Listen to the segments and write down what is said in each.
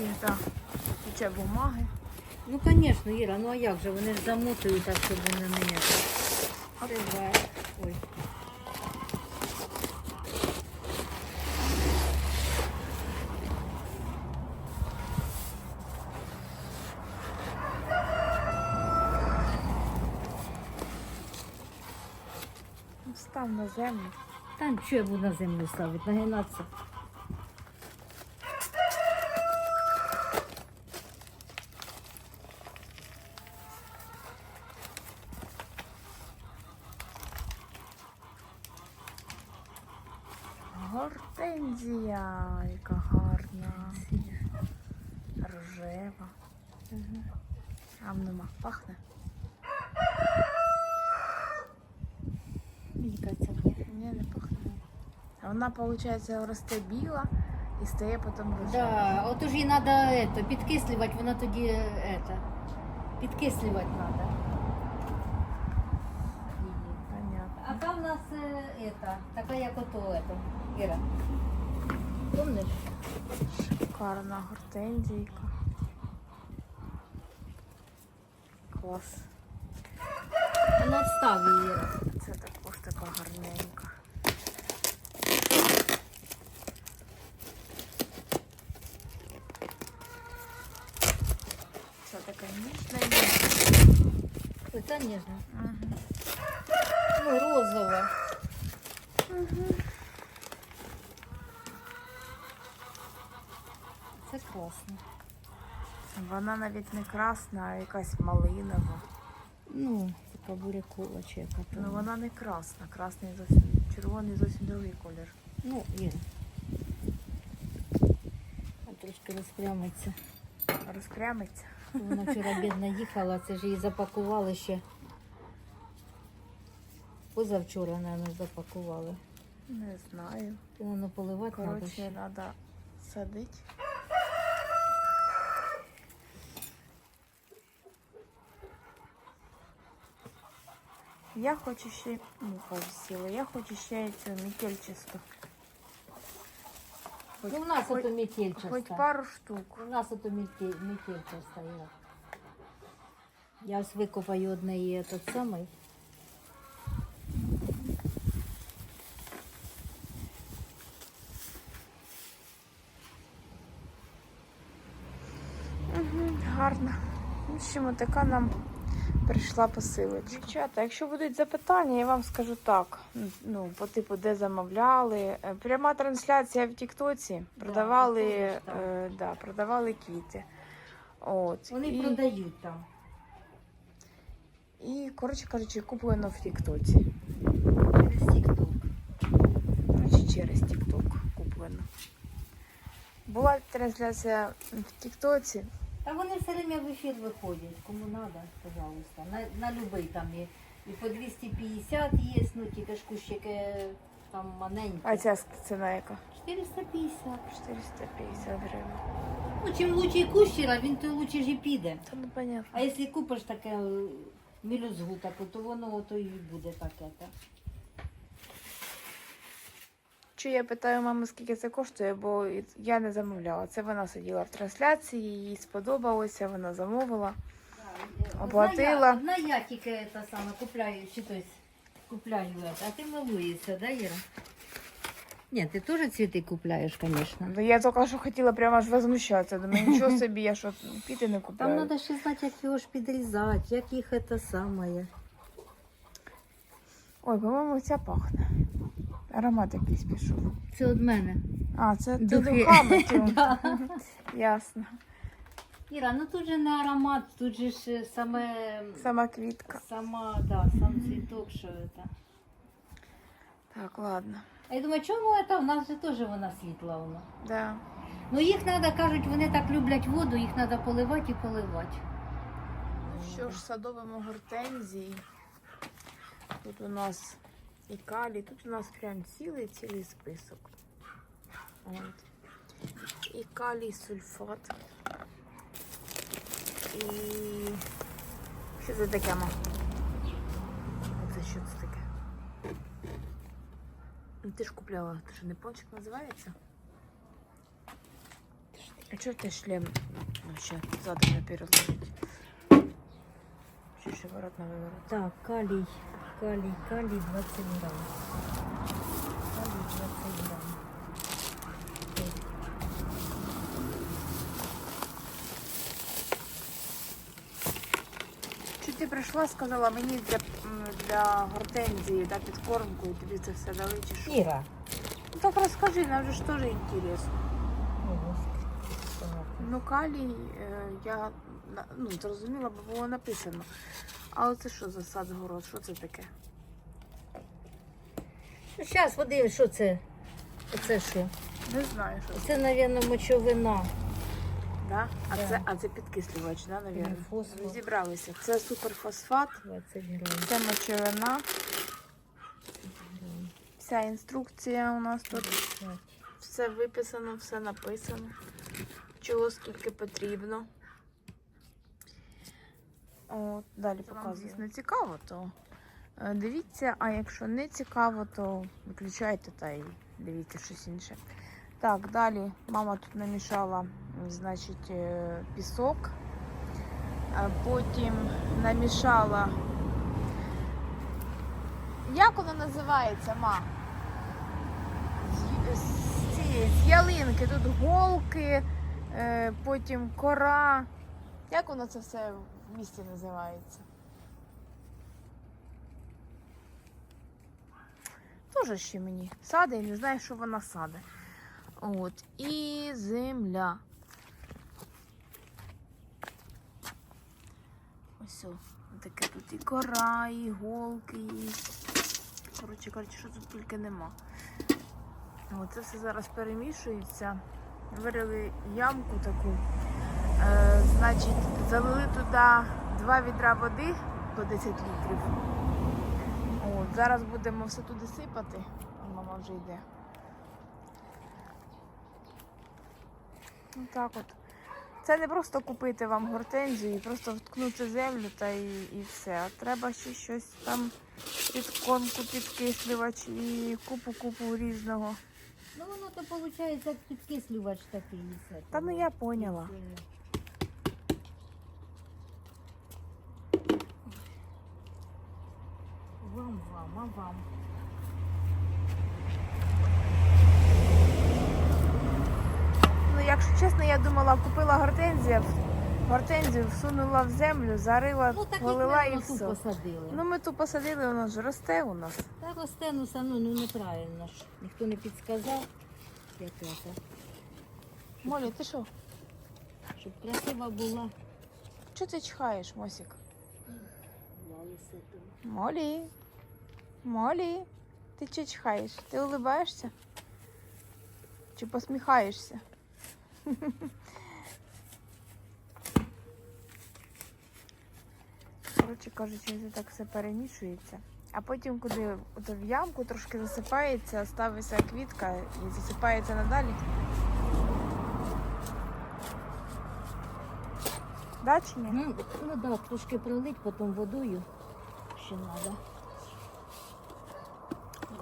Завжди, куча бумаги. Ну, звісно, Іра, ну а як же? Вони ж замотують так, щоб вони не Триває. Ой. Ну, Став на землю. Там що я буду на землю ставити, нагинатися. Гортензія, яка гарна. Рожева. А нема. Пахне. Мені кажеться, ні. Ні, не пахне. А Вона, виходить, росте біла і стає потім рожева. Да, от уж їй треба это, підкислювати, вона тоді это, підкислювати треба. Понятно. А там у нас е, это, така як ото, это, Іра. Помниш? Шикарна гортензійка. Клас. А ну відстав її, Іра. Це також така гарненька. Це ніжно. Угу. Ну, розова. Це класно. Вона навіть не красна, а якась малинова. Ну, така бурякова чи яка. Ну вона не красна. Красний зовсім червоний зовсім другий колір. Ну. А трошки розпрямиться. Розпрямиться. Вона вчора бідна їхала, це ж її запакували ще. Позавчора, мабуть, запакували. Не знаю. Воно поливати треба Коротше, треба садити. Я хочу ще муха всіла, я хочу ще цю метельчасту. Хоч, Ну, у нас хоч, ото метельчаста. хоч пару штук. У нас ото метель, метельчаста є. Я ось викопаю одне і этот самий. Угу, гарно. В общем, така нам прийшла посилочка. Дівчата, якщо будуть запитання, я вам скажу так. Ну, по типу, де замовляли. Е, Пряма трансляція в Тіктоці. Продавали, теж е, да, продавали квіти. От. Вони і, продають там. і, коротше кажучи, куплено в Тіктоці. Через. Коротше, через Тікток куплено. Була трансляція в Тіктоці. Та вони все время в ефір виходять. Кому треба, пожалуйста. На, на любий там є. І по 250 є, ну тільки ж кущики там маленькі. А ця ціна яка? 450. 450 гривень. Ну, чим лучший кущера, він то лучше ж і піде. Та ну понятно. А якщо купиш таке е, мілюзгу таку, то воно ото і буде таке. Та. Чи я питаю мами, скільки це коштує, бо я не замовляла. Це вона сиділа в трансляції, їй сподобалося, вона замовила. Оплатила. Одна я, одна я тільки та саме купляю, чи тось купляю, а ти милуєшся, да, Іра? Ні, ти теж цвіти купляєш, звісно. Ну, Я тільки що хотіла прямо аж возмущатися. Думаю, нічого собі, я що піти не Там треба ще знати, як його ж підрізати, як їх це саме. Ой, по-моєму, ця пахне. Аромат якийсь пішов. Це від мене. А, це ти Духи. духами тю. Ясно. Іра, ну тут же не аромат, тут же ж саме Сама квітка. сама, да, сам цвіток, що це. Так, ладно. А я думаю, чому це? У нас же теж вона світла вона. Да. Ну їх треба, кажуть, вони так люблять воду, їх треба поливати і поливати. Ну що ж, садовимо гортензії. Тут у нас і калій, тут у нас прям цілий цілий список. От. І калій сульфат. І що це таке? ма? Оце що це таке? Ну, Ти ж купляла, ти що не пончик називається? А чого ти шлем вообще задом наперед ложить? Чи ще ворот на виворот? Так, калій, калій, калій 20 грам. Калій 20 грам. Чи ти прийшла, сказала мені для, для гортензії, да, підкормку, і тобі це все дали чи що? Іра. Ну так розкажи, нам же ж теж інтересно. Ну, калій, е, я на- ну, зрозуміла, бо було написано. А оце що за сад город? Що це таке? Ну, зараз подивимось, що це. Оце що? Не знаю, що це. Це, мабуть, мочовина. Да? А, Да. це, а це підкислювач, да, навірно? Ні. Розібралися. Це суперфосфат, 20 грам. це мочовина. Вся інструкція у нас тут. Все виписано, все написано. Чого скільки потрібно. От, далі показую. Звісно, цікаво, то е, дивіться, а якщо не цікаво, то виключайте та й дивіться щось інше. Так, далі мама тут намішала, значить, е, пісок. А Потім намішала. Як воно називається, ма? з, з цієї з ялинки. Тут голки, е, потім кора. Як воно це все в місті називається? Тоже ще мені саде і не знаю, що вона саде. От. І земля. Ось о, таке тут і кора, і голки, і. Коротше кажучи, що тут тільки нема. О, це все зараз перемішується. Вирили ямку таку. Е, значить, залили туди два відра води по 10 літрів. От, зараз будемо все туди сипати. Мама вже йде. Ну так от. Це не просто купити вам гортензію і просто вткнути землю та і, і все. А треба ще щось там підкормку, підкислювач і купу-купу різного. Ну воно то виходить як підкислювач такий. Та ну я поняла. Вам, вам, а вам. Ну, якщо чесно, я думала, купила гортензія, гортензію всунула в землю, зарила, Ну так полила і все. посадили. Ну ми ту посадили, воно ж росте у нас. Та росте, ну все ну, неправильно ж. Ніхто не підсказав, як це, Молі, ти що? щоб красива була. Чого ти чхаєш, Мосік? Молі. Молі. Ти чи чхаєш? Ти улибаєшся? Чи посміхаєшся? Коротше кажучи, це так все перемішується. А потім, куди ото в ямку трошки засипається, ставиться квітка і засипається надалі. Да, ні? Ну, ну да, трошки пролить, потім водою ще треба.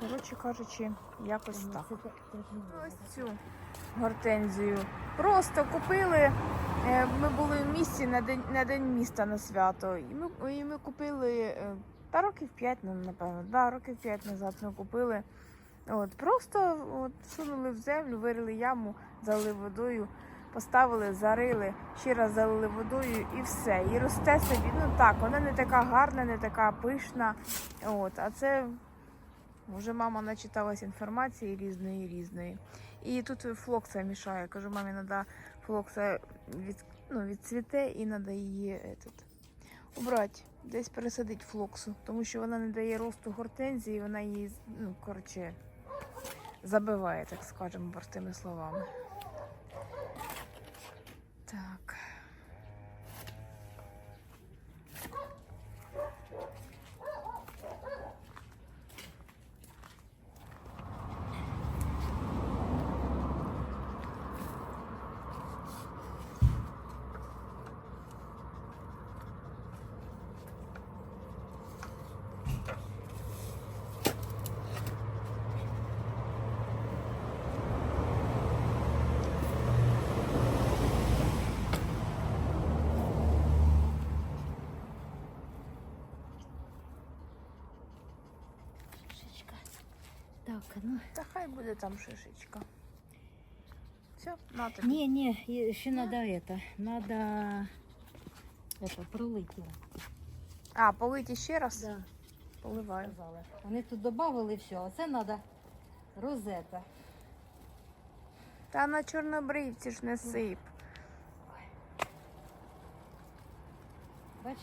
Коротше кажучи, якось так. Це так трохи Ось цю гортензію. Просто купили. е, Ми були в місті на день, на день міста на свято. І ми, і ми купили е, та років 5, напевно. Да, років 5 назад ми купили. От, просто от, сунули в землю, вирили яму, залили водою, поставили, зарили, ще раз залили водою і все. І росте собі. Ну так, вона не така гарна, не така пишна. От, а це вже мама начиталась інформації різної різної. І тут флокса мішає. Кажу, мамі треба флокса від, ну, відцвіте і треба її этот, убрати, десь пересадити флоксу, тому що вона не дає росту гортензії, вона її, ну, коротше, забиває, так скажемо, простими словами. Так, ну. Та хай буде там шишечка. Все, на тобі. Не, не, е, ще надо это. Надо это, пролить його. А, полити ще раз? Да. Поливаю. Сказали. Вони тут додали все, а це треба розета. Та на чорнобривці ж не сип. Бач,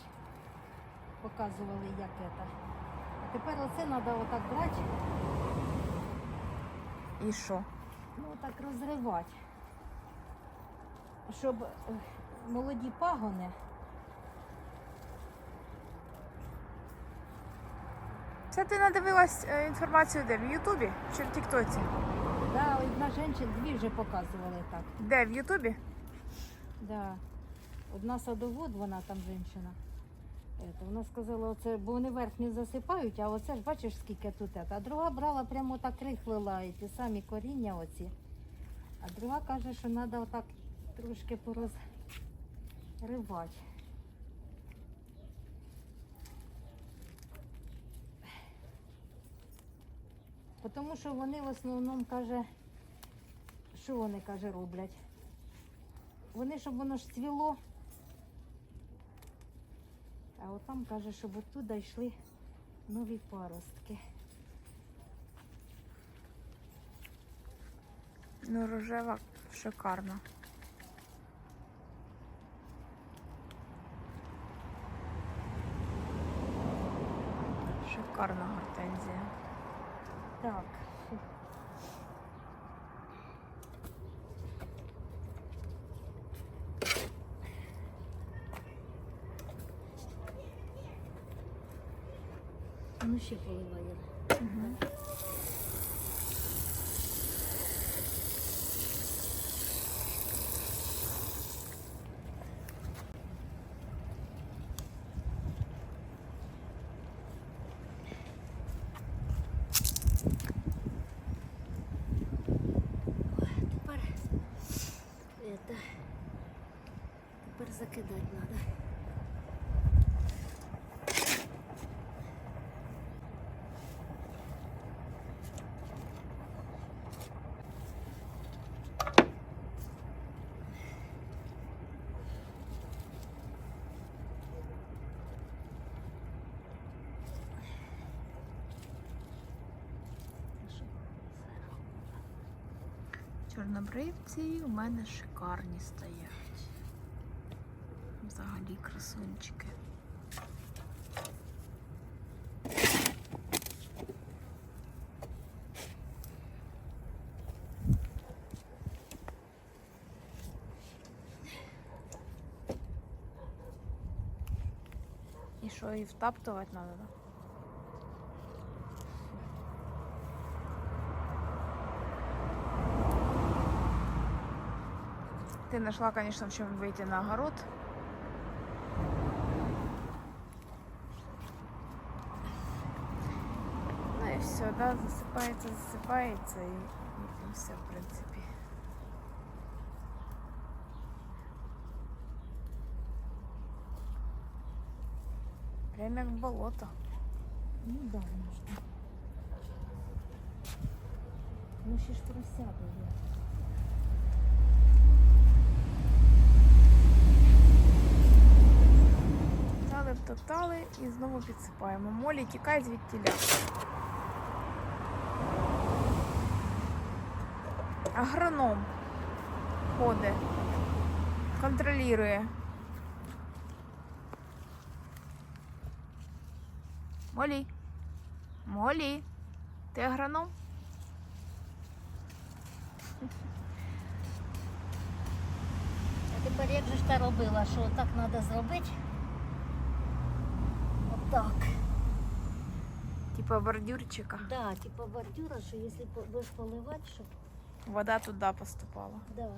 показували, як це. А тепер оце треба отак брати, І що? ну отак розривати. Щоб е, молоді пагони, Це ти надивилась е, інформацію де? В Ютубі чи в Тіктоці? да, одна жінка, дві вже показували так. Де? В Ютубі? Да. Одна садовод, вона там жінка. Вона сказала, оце, бо вони верхню засипають, а оце ж бачиш, скільки тут. це. А друга брала прямо так рихлила і ті самі коріння оці. А друга каже, що треба отак трошки порозривати. Тому що вони в основному каже, що вони каже роблять? Вони, щоб воно ж цвіло. А от там каже, щоб оттуда йшли нові паростки. Ну, рожева шикарна. Шикарна гортензія. Так. Ну ще поливає. Тепер это, тепер закидати треба. Чорнобривці у мене шикарні стоять. Взагалі красунчики. І що, і втаптувати треба, Ты нашла, конечно, в чем выйти на огород. Ну и все, да, засыпается, засыпается и, и, все, в принципе. Прям як болото. Ну да, можна. Ну ще просяду є. Втоптали, втоптали і знову підсипаємо. Молі тікай звідтіля. Агроном ходить, контролює. Молі. Молі. Ти агроном? Тепер як же ж та робила, що так треба зробити? Отак. Типа бордюрчика. Да, типа бордюра, що якщо будеш поливати, щоб Вода туди поступала. Да.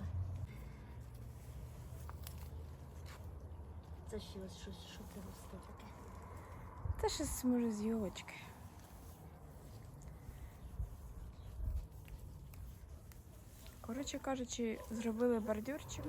Це ще ось щось, що це росте таке. Це щось може з йолочки. Коротше кажучи, зробили бордюрчик.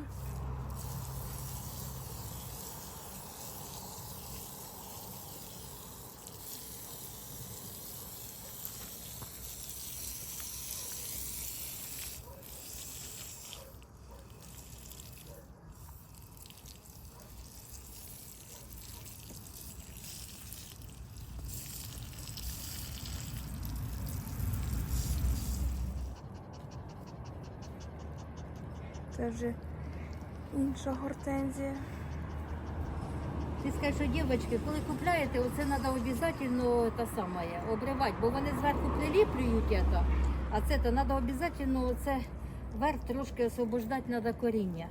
Це вже інша гортензія. Ти скажеш, що дівчатки, коли купляєте, оце треба обов'язково та саме обривати, бо вони зверху приліплюють це, а це то треба обов'язково це верх трошки освобождати треба коріння.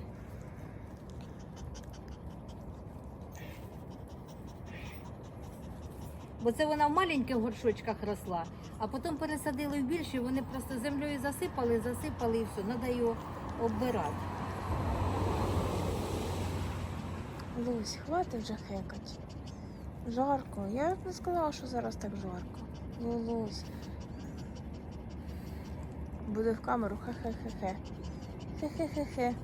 Бо це вона в маленьких горшочках росла, а потім пересадили в більші, вони просто землею засипали, засипали і все, треба його оббирати. Лусь, хватить вже хекать. Жарко. Я б не сказала, що зараз так жарко. Лулусь. Буде в камеру хе-хе-хе-хе. Хе-хе-хе-хе.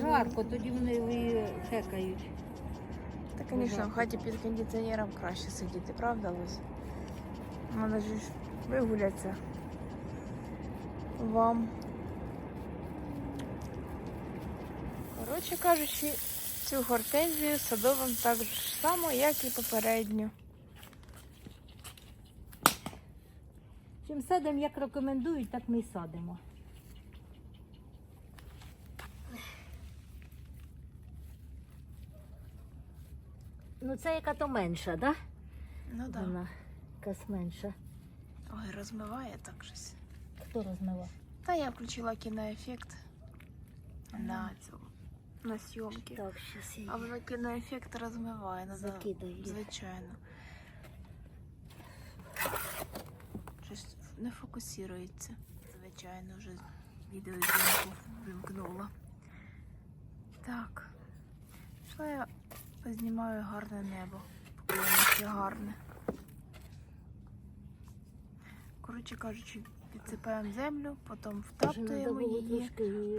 Жарко, тоді вони хекають. Та, звісно, в хаті під кондиціонером краще сидіти, правда, Лусь? Надо ж вигулятися. Вам. Коротше кажучи, цю гортензію садовим так само, як і попередню. Чим садимо, як рекомендують, так ми й садимо. Ну, це яка то менша, да? Ну так. Вона якась менша. Ой, розмиває так щось. Хто розмила? Та я включила кіноефект на цьому на зйомки. Так, зараз я А воно кіноефект розмиває, надо, закидаю. звичайно. Щось не фокусується. Звичайно, вже відеозйомку вимкнула. Так. Що я познімаю гарне небо, поки воно ще гарне. Коротше кажучи, підсипаємо землю, потім втаптуємо її,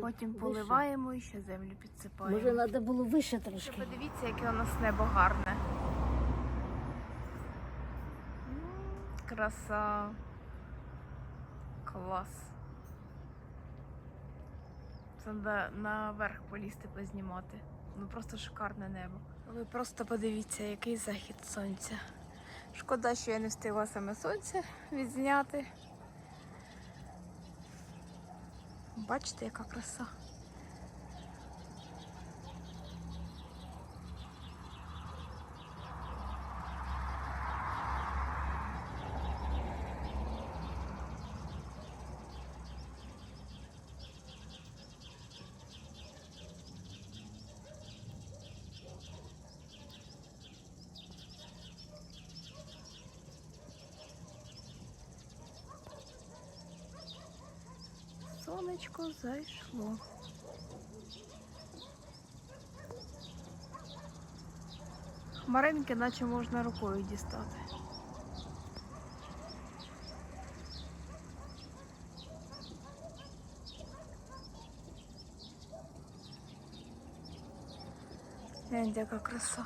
потім поливаємо і ще землю підсипаємо. Може, треба було вище Ще трошки. подивіться, яке у нас небо гарне. Краса. Клас. Це треба наверх полізти познімати. Ну просто шикарне небо. Ви просто подивіться, який захід сонця. Шкода, що я не встигла саме сонце відзняти. Бачите, яка краса. Сонечко зайшло. Хмаринки наче можна рукою дістати. Гляньте, яка краса.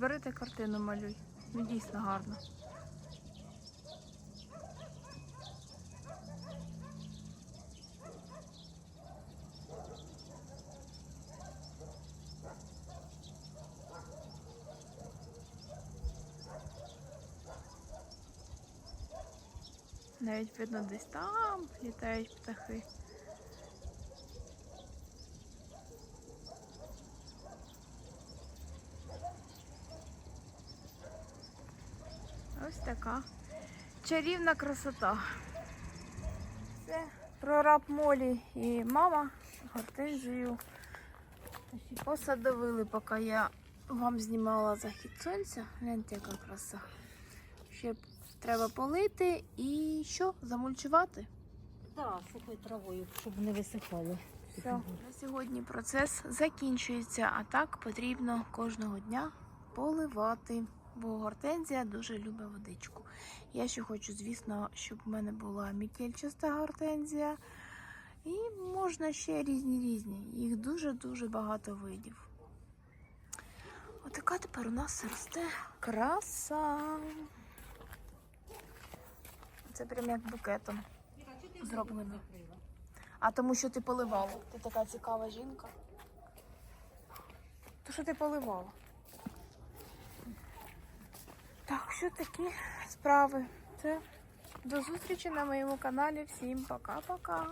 Бери ти картину малюй. Ну дійсно гарно. Навіть видно десь там літають птахи. Ось така чарівна красота. Це прораб Молі і мама гортензію посадовили, поки я вам знімала захід сонця. Гляньте, яка краса. Ще треба полити і що? Замульчувати. Так, сухою травою, щоб не висихало. Все, на сьогодні процес закінчується, а так потрібно кожного дня поливати, бо гортензія дуже любить водичку. Я ще хочу, звісно, щоб в мене була мітельчаста гортензія. І можна ще різні різні. Їх дуже-дуже багато видів. Отака тепер у нас росте краса. Це прям як букетом. Зроблено. А тому що ти поливала. Ти така цікава жінка. То що ти поливала? Так, що такі справи? Це до зустрічі на моєму каналі. Всім пока-пока.